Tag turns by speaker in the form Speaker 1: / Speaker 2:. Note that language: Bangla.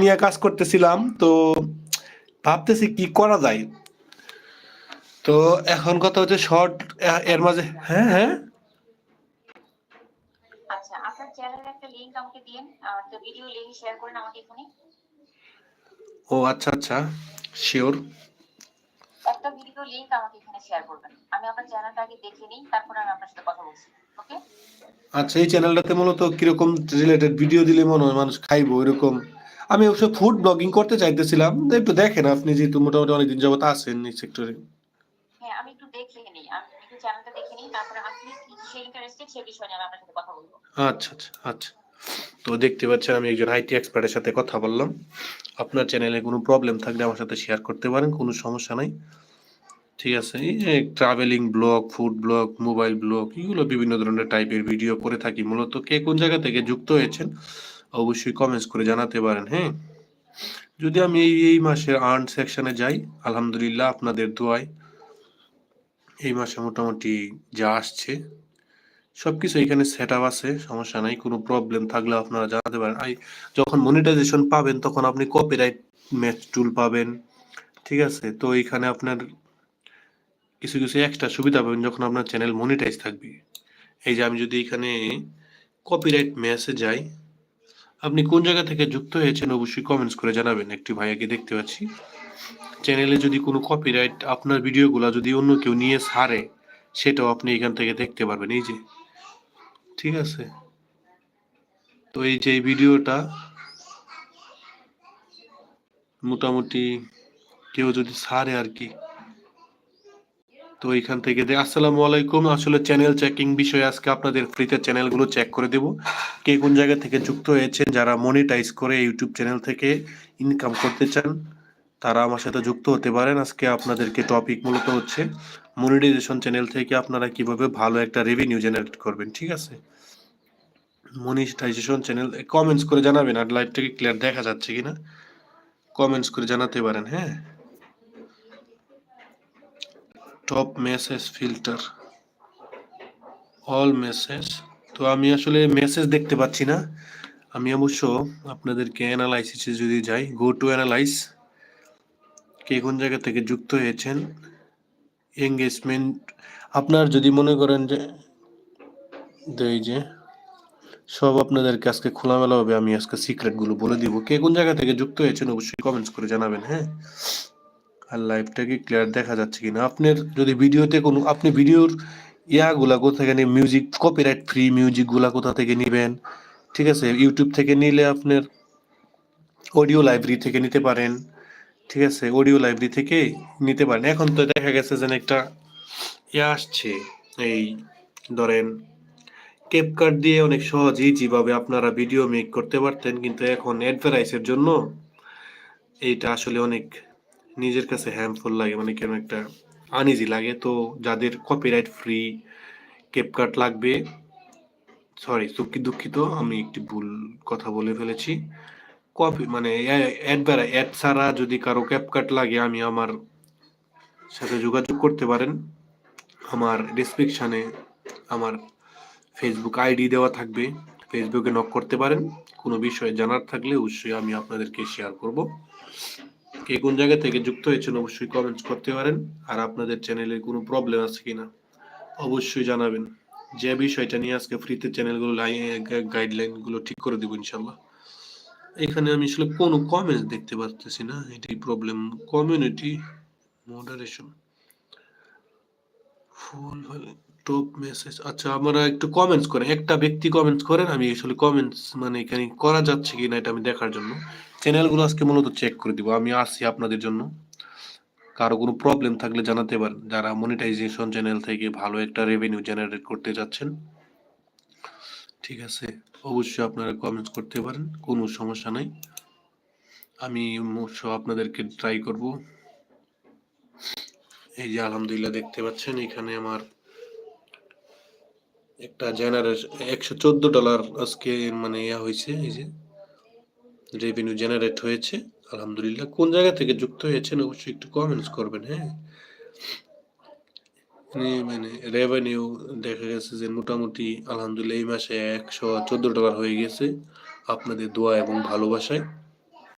Speaker 1: নিয়ে কাজ করতেছিলাম তো ভাবতেছি কি করা যায়? তো এখন কথা হচ্ছে শর্ট এর মাঝে হ্যাঁ হ্যাঁ।
Speaker 2: আচ্ছা আপনার চ্যানেলের একটা লিংক আমাকে দিন তো ভিডিও লিংক শেয়ার করেন আমাকে এখানে।
Speaker 1: ও আচ্ছা আচ্ছা শিওর
Speaker 2: একটা ভিডিও লিংক আমাকে এখানে শেয়ার করবেন। আমি আপনার চ্যানেলটা আগে দেখে নিই তারপর আমি আপনার সাথে কথা বলছি ওকে
Speaker 1: আচ্ছা এই চ্যানেলটাতে মূলত কীরকম রিলেটেড ভিডিও দিলে মনে হয় মানুষ খাইবো এরকম আমি অবশ্য ফুড ব্লগিং করতে চাইতেছিলাম একটু দেখেন আপনি যেহেতু মোটামুটি অনেকদিন যাবত আছেন এই সেক্টরে
Speaker 2: হ্যাঁ আমি একটু দেখে নিই আমি একটু চ্যানেলটা দেখে নিই তারপরে আপনি কিসে ইন্টারেস্টেড সে বিষয়ে আমি আপনার সাথে কথা বলব।
Speaker 1: আচ্ছা আচ্ছা আচ্ছা। তো দেখতে পাচ্ছেন আমি একজন আইটি এক্সপার্টের সাথে কথা বললাম। আপনার চ্যানেলে কোনো প্রবলেম থাকলে আমার সাথে শেয়ার করতে পারেন কোনো সমস্যা নাই। ঠিক আছে এই যে travelling blog food blog mobile blog এগুলো বিভিন্ন ধরনের টাইপের ভিডিও করে থাকি। মূলত কে কোন জায়গা থেকে যুক্ত হয়েছেন অবশ্যই কমেন্টস করে জানাতে পারেন হ্যাঁ? যদি আমি এই এই মাসের আর্ন সেকশনে যাই, আলহামদুলিল্লাহ আপনাদের দোয়ায় এই মাসে মোটামুটি যা আসছে, সবকিছু এখানে সেট আপ আছে, সমস্যা নাই, কোনো প্রবলেম থাকলে আপনারা জানাতে পারেন। আই, যখন মনিটাইজেশন পাবেন, তখন আপনি কপিরাইট ম্যাচ টুল পাবেন, ঠিক আছে? তো এখানে আপনার কিছু কিছু এক্সট্রা সুবিধা পাবেন যখন আপনার চ্যানেল মনিটাইজ থাকবে। এই যে আমি যদি এখানে কপিরাইট ম্যাচে যাই আপনি কোন জায়গা থেকে যুক্ত হয়েছেন অবশ্যই কমেন্টস করে জানাবেন। একটি ভাইয়াকে দেখতে পাচ্ছি। চ্যানেলে যদি কোনো কপিরাইট আপনার ভিডিওগুলো যদি অন্য কেউ নিয়ে সারে, সেটাও আপনি এখান থেকে দেখতে পারবেন। এই যে, ঠিক আছে? তো এই যে ভিডিওটা মোটামুটি কেউ যদি সারে আর কি তো এখান থেকে দে আসসালামু আলাইকুম। আসলে চ্যানেল চেকিং বিষয়ে আজকে আপনাদের ফ্রিতে চ্যানেলগুলো চেক করে দেব। কে কোন জায়গা থেকে যুক্ত হয়েছেন, যারা মনিটাইজ করে ইউটিউব চ্যানেল থেকে ইনকাম করতে চান, তারা আমার সাথে যুক্ত হতে পারেন। আজকে আপনাদেরকে টপিক মূলত হচ্ছে মনিটাইজেশন চ্যানেল থেকে আপনারা কীভাবে ভালো একটা রেভিনিউ জেনারেট করবেন, ঠিক আছে? মনিটাইজেশন চ্যানেল কমেন্টস করে জানাবেন, আর লাইভটাকে ক্লিয়ার দেখা যাচ্ছে কিনা কমেন্টস করে জানাতে পারেন হ্যাঁ? Top message filter all message তো আমি আসলে মেসেজ দেখতে পাচ্ছি না। আমি অবশ্য আপনাদেরকে অ্যানালাইসিসে যদি যাই গো টু অ্যানালাইস কে কোন জায়গা থেকে যুক্ত হয়েছেন এঙ্গেজমেন্ট আপনার যদি মনে করেন যে এই যে, সব আপনাদেরকে আজকে খোলামেলা হবে আমি আজকে সিক্রেটগুলো বলে দিব। কে কোন জায়গা থেকে যুক্ত হয়েছেন অবশ্যই কমেন্টস করে জানাবেন হ্যাঁ? আর লাইভটাকে ক্লিয়ার দেখা যাচ্ছে কিনা? আপনার যদি ভিডিওতে কোনো, আপনি ভিডিওর ইয়াগুলা কোথা থেকে মিউজিক কপিরাইট ফ্রি মিউজিকগুলা কোথা থেকে নেবেন? ঠিক আছে? ইউটিউব থেকে নিলে আপনার অডিও লাইব্রেরি থেকে নিতে পারেন। ঠিক আছে? অডিও লাইব্রেরি থেকে নিতে পারেন। এখন তো দেখা গেছে যেন একটা ইয়ে আসছে। এই ধরেন ক্যাপকাট দিয়ে অনেক সহজেই যেভাবে আপনারা ভিডিও মেক করতে পারতেন, কিন্তু এখন অ্যাডভার্টাইজের জন্য এইটা আসলে অনেক নিজের কাছে হ্যামফুল লাগে মানে কেন একটা আনইজি লাগে। তো যাদের কপিরাইট ফ্রি ক্যাপকাট লাগবে সরি দুঃখিত দুঃখিত, আমি একটি ভুল কথা বলে ফেলেছি। কপি মানে অ্যাড অ্যাড ছাড়া যদি কারও ক্যাপকাট লাগে, আমি আমার সাথে যোগাযোগ করতে পারেন। আমার ডিসক্রিপশানে আমার ফেসবুক আইডি দেওয়া থাকবে ফেসবুকে নক করতে পারেন। কোনো বিষয়ে জানার থাকলে অবশ্যই আমি আপনাদেরকে শেয়ার করব। কে কোন জায়গা থেকে যুক্ত হয়েছেন অবশ্যই কমেন্টস করতে পারেন। আর আপনাদের চ্যানেলে কোনো প্রবলেম আছে কিনা, অবশ্যই জানাবেন। যে বিষয়টা নিয়ে আজকে ফ্রিতে চ্যানেলগুলো গাইডলাইনগুলো ঠিক করে দেবো ইনশাল্লাহ এখানে আমি আসলে কোনো কমেন্টস দেখতে পারতেছি না, এটি problem community moderation full top message আচ্ছা আমরা একটু কমেন্টস করেন। একটা ব্যক্তি কমেন্টস করেন, আমি আসলে কমেন্টস মানে এখানে করা যাচ্ছে কিনা এটা আমি দেখার জন্য। চ্যানেলগুলো আজকে মূলত চেক করে দিব, আমি আসছি আপনাদের জন্য। কারও কোনো প্রবলেম থাকলে জানাতে পারেন, যারা মনিটাইজেশন চ্যানেল থেকে ভালো একটা রেভিনিউ জেনারেট করতে যাচ্ছেন ঠিক আছে, অবশ্যই আপনারা কমেন্টস করতে পারেন, কোনো সমস্যা নাই। আমি অবশ্য আপনাদেরকে ট্রাই করব। এই যে আলহামদুলিল্লাহ দেখতে পাচ্ছেন, এখানে আমার একটা জেনারেশন একশো চোদ্দ ডলার আজকে মানে ইয়া হয়েছে, এই যে রেভিনিউ জেনারেট হয়েছে, আলহামদুলিল্লাহ। কোন জায়গা থেকে যুক্ত হয়েছেন অবশ্যই একটু কমেন্টস করবেন হ্যাঁ? মানে মানে রেভিনিউ দেখা গেছে যে মোটামুটি আলহামদুলিল্লাহ এই মাসে একশো চোদ্দ ডলার হয়ে গেছে আপনাদের দোয়া এবং ভালোবাসায়।